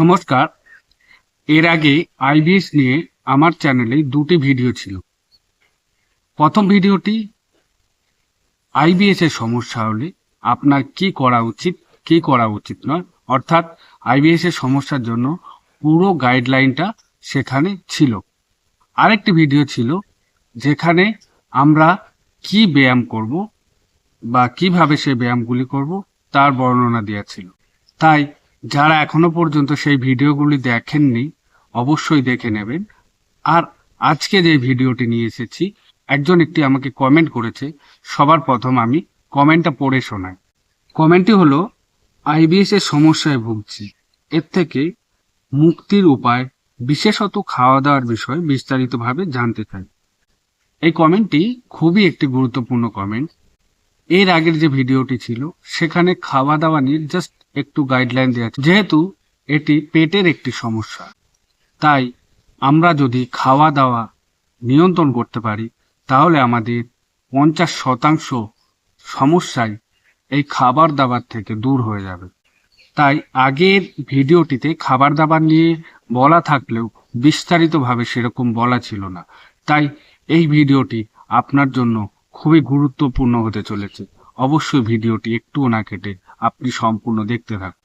নমস্কার। এর আগে আইবিএস নিয়ে আমার চ্যানেলে দুটি ভিডিও ছিল। প্রথম ভিডিওটি আইবিএস এর সমস্যা হলে আপনার কি করা উচিত, কি করা উচিত নয়, অর্থাৎ আইবিএস এর সমস্যার জন্য পুরো গাইডলাইনটা সেখানে ছিল। আরেকটি ভিডিও ছিল যেখানে আমরা কি ব্যায়াম করব বা কীভাবে সে ব্যায়ামগুলি করব তার বর্ণনা দেওয়া ছিল। তাই যারা এখনও পর্যন্ত সেই ভিডিওগুলি দেখেননি, অবশ্যই দেখে নেবেন। আর আজকে যে ভিডিওটি নিয়ে এসেছি, একজন একটি আমাকে কমেন্ট করেছে, সবার প্রথম আমি কমেন্টটা পড়ে শোনাই। কমেন্টটি হলো, আইবিএস এর সমস্যায় ভুগছি। এর থেকে মুক্তির উপায়, বিশেষত খাওয়া দাওয়ার বিষয়ে বিস্তারিতভাবে জানতে চাই। এই কমেন্টটি খুবই একটি গুরুত্বপূর্ণ কমেন্ট এর আগের যে ভিডিওটি ছিল, সেখানে খাওয়া দাওয়া নিয়ে জাস্ট একটু গাইডলাইন দেওয়া যেহেতু এটি পেটের একটি সমস্যা, তাই আমরা যদি খাওয়া দাওয়া নিয়ন্ত্রণ করতে পারি, তাহলে আমাদের পঞ্চাশ শতাংশ সমস্যায় এই খাবার দাবার থেকে দূর হয়ে যাবে। তাই আগের ভিডিওটিতে খাবার দাবার নিয়ে বলা থাকলেও বিস্তারিতভাবে সেরকম বলা ছিল না। তাই এই ভিডিওটি আপনার জন্য খুবই গুরুত্বপূর্ণ হতে চলেছে। অবশ্যই ভিডিওটি একটুও না কেটে আপনি সম্পূর্ণ দেখতে থাকুন।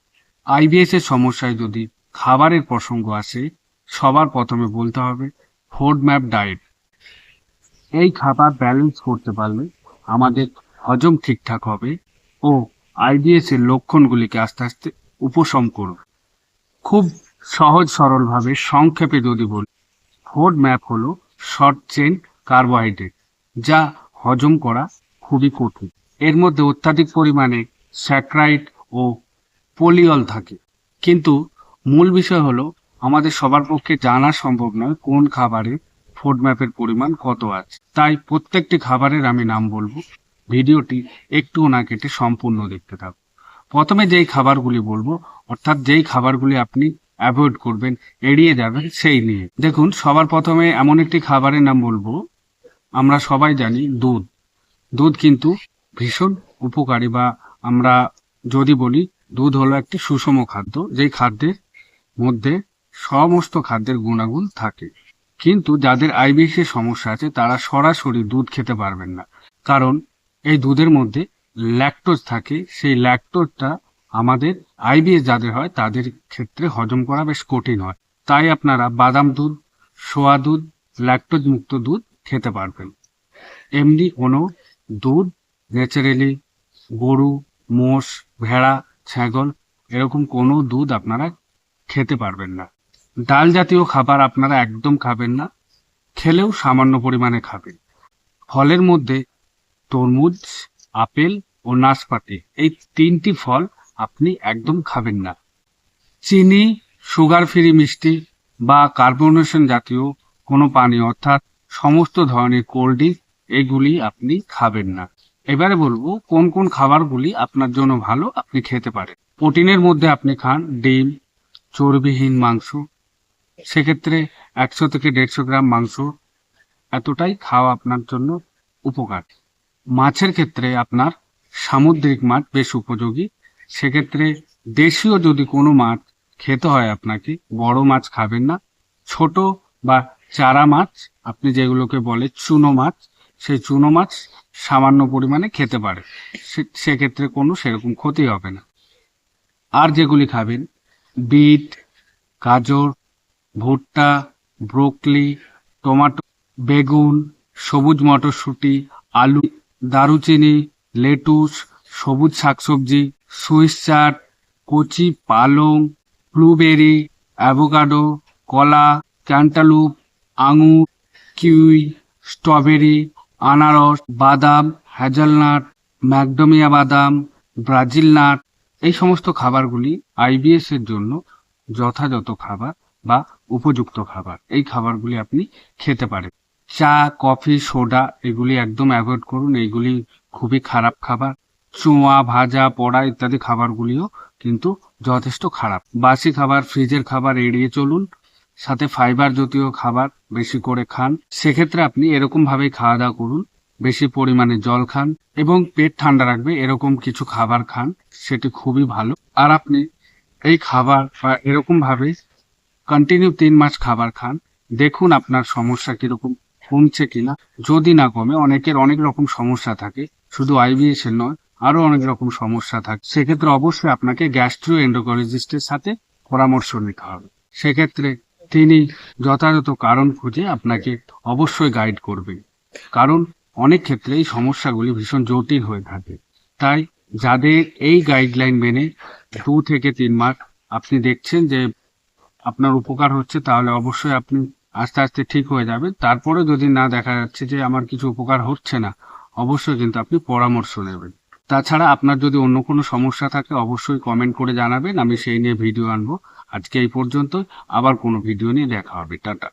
আইবিএস এর সমস্যায় যদি খাবারের প্রসঙ্গ আসে, সবার প্রথমে বলতে হবে ফুড ম্যাপ ডায়েট এই খাবার ব্যালেন্স করতে পারলে আমাদের হজম ঠিকঠাক হবে ও আইবিএস এর লক্ষণগুলিকে আস্তে আস্তে উপশম করবে। খুব সহজ সরলভাবে সংক্ষেপে যদি বলি ফুড ম্যাপ হলো শর্ট চেন কার্বোহাইড্রেট যা হজম করা খুবই কঠিন। এর মধ্যে অত্যাধিক পরিমাণে স্যাক্রাইড ও পলিঅল থাকে। কিন্তু মূল বিষয় হলো, আমাদের সবার পক্ষে জানা সম্ভব নয় কোন খাবারে ফুড ম্যাপের পরিমাণ কত আছে। তাই প্রত্যেকটি খাবারের আমি নাম বলব। ভিডিওটি একটু না কেটে সম্পূর্ণ দেখতে থাকুন। প্রথমে যেই খাবারগুলি বলব, অর্থাৎ যেই খাবারগুলি আপনি অ্যাভয়েড করবেন, এড়িয়ে যাবেন, সেই নিয়ে। দেখুন, সবার প্রথমে এমন একটি খাবারের নাম বলব। আমরা সবাই জানি দুধ। দুধ কিন্তু ভীষণ উপকারী বা আমরা যদি বলি, দুধ হলো একটি সুষম খাদ্য, যেই খাদ্যের মধ্যে সমস্ত খাদ্যের গুণাগুণ থাকে। কিন্তু যাদের আইবিএস এর সমস্যা আছে, তারা সরাসরি দুধ খেতে পারবেন না। কারণ এই দুধের মধ্যে ল্যাকটোজ থাকে। সেই ল্যাকটোজটা আমাদের আইবিএস যাদের হয়, তাদের ক্ষেত্রে হজম করা বেশ কঠিন হয়। তাই আপনারা বাদাম দুধ, সোয়া দুধ ল্যাকটোজ মুক্ত দুধ খেতে পারবেন। এমনি কোনো দুধ, ন্যাচারালি গরু মোষ, ভেড়া, ছাগল এরকম কোনো দুধ আপনারা খেতে পারবেন না। ডাল জাতীয় খাবার আপনারা একদম খাবেন না, খেলেও সামান্য পরিমাণে খাবেন। ফলের মধ্যে তরমুজ, আপেল ও নাশপাতি, এই তিনটি ফল আপনি একদম খাবেন না। চিনি, সুগার ফ্রি মিষ্টি বা কার্বোনেশন জাতীয় কোনো পানীয়, অর্থাৎ সমস্ত ধরনের কোল্ড ড্রিঙ্ক, এগুলি আপনি খাবেন না। এবারে বলব, কোন কোন খাবারগুলি আপনার জন্য ভালো আপনি খেতে পারেন। প্রোটিনের মধ্যে আপনি খান ডিম, চর্বিহীন মাংস। সেক্ষেত্রে একশো থেকে দেড়শো গ্রাম মাংস এতটাই খাওয়া আপনার জন্য উপকার। মাছের ক্ষেত্রে আপনার সামুদ্রিক মাছ বেশ উপযোগী। সেক্ষেত্রে দেশীয় যদি কোনো মাছ খেতে হয় আপনাকে, বড় মাছ খাবেন না। ছোট বা চারা মাছ, আপনি যেগুলোকে বলে চুনো মাছ সেই চুনো মাছ সামান্য পরিমাণে খেতে পারে। সেক্ষেত্রে কোনো সেরকম ক্ষতি হবে না। আর যেগুলি খাবেন, বিট, গাজর, ভুট্টা, ব্রোকলি, টমাটো, বেগুন, সবুজ মটরশুঁটি, আলু, দারুচিনি, লেটুস, সবুজ শাকসবজি, সুইস চাট, কচি পালং, ব্লুবেরি, অ্যাভোকাডো, কলা, ক্যান্টালুপ, আঙুর, কিউই, স্ট্রবেরি আনারস, বাদাম হ্যাজেলনাট ম্যাকডোমিয়া বাদাম, ব্রাজিল নাট, এই সমস্ত খাবারগুলি আইবিএস এর জন্য যথাযথ খাবার বা উপযুক্ত খাবার। এই খাবারগুলি আপনি খেতে পারেন। চা, কফি, সোডা, এগুলি একদম অ্যাভয়েড করুন। এইগুলি খুবই খারাপ খাবার। চোঁয়া, ভাজা, পোড়া ইত্যাদি খাবারগুলিও কিন্তু যথেষ্ট খারাপ। বাসি খাবার, ফ্রিজের খাবার এড়িয়ে চলুন। সাথে ফাইবার জাতীয় খাবার বেশি করে খান। সেক্ষেত্রে আপনি এরকম ভাবেই খাওয়া দাওয়া করুন। বেশি পরিমাণে জল খান এবং পেট ঠান্ডা রাখবে, এরকম কিছু খাবার খান, সেটি খুবই ভালো। আর আপনি এই খাবার বা এরকম ভাবে কন্টিনিউ তিন মাস খাবার খান, দেখুন আপনার সমস্যা কীরকম, কমছে কিনা। যদি না কমে, অনেকের অনেক রকম সমস্যা থাকে, শুধু আইবিএস এর নয় আরও অনেক রকম সমস্যা থাকে। সেক্ষেত্রে অবশ্যই আপনাকে গ্যাস্ট্রো এন্ডোক্রোলজিস্টের সাথে পরামর্শ নিতে হবে। সেক্ষেত্রে তিনি যথাযথ কারণ খুঁজে আপনাকে অবশ্যই গাইড করবেন কারণ অনেক ক্ষেত্রে এই সমস্যাগুলি ভীষণ জটিল হয়ে থাকে। তাই যাদের এই গাইডলাইন মেনে দু থেকে তিন মাস আপনি দেখছেন যে আপনার উপকার হচ্ছে, তাহলে অবশ্যই আপনি আস্তে আস্তে ঠিক হয়ে যাবেন। তারপরে যদি না দেখা যাচ্ছে যে আমার কিছু উপকার হচ্ছে না, অবশ্যই কিন্তু আপনি পরামর্শ নেবেন। তাছাড়া আপনার যদি অন্য কোনো সমস্যা থাকে, অবশ্যই কমেন্ট করে জানাবেন, আমি সেই নিয়ে ভিডিও আনব। আজকে এই পর্যন্ত আবার কোনো ভিডিও নিয়ে দেখা হবে, টাটা।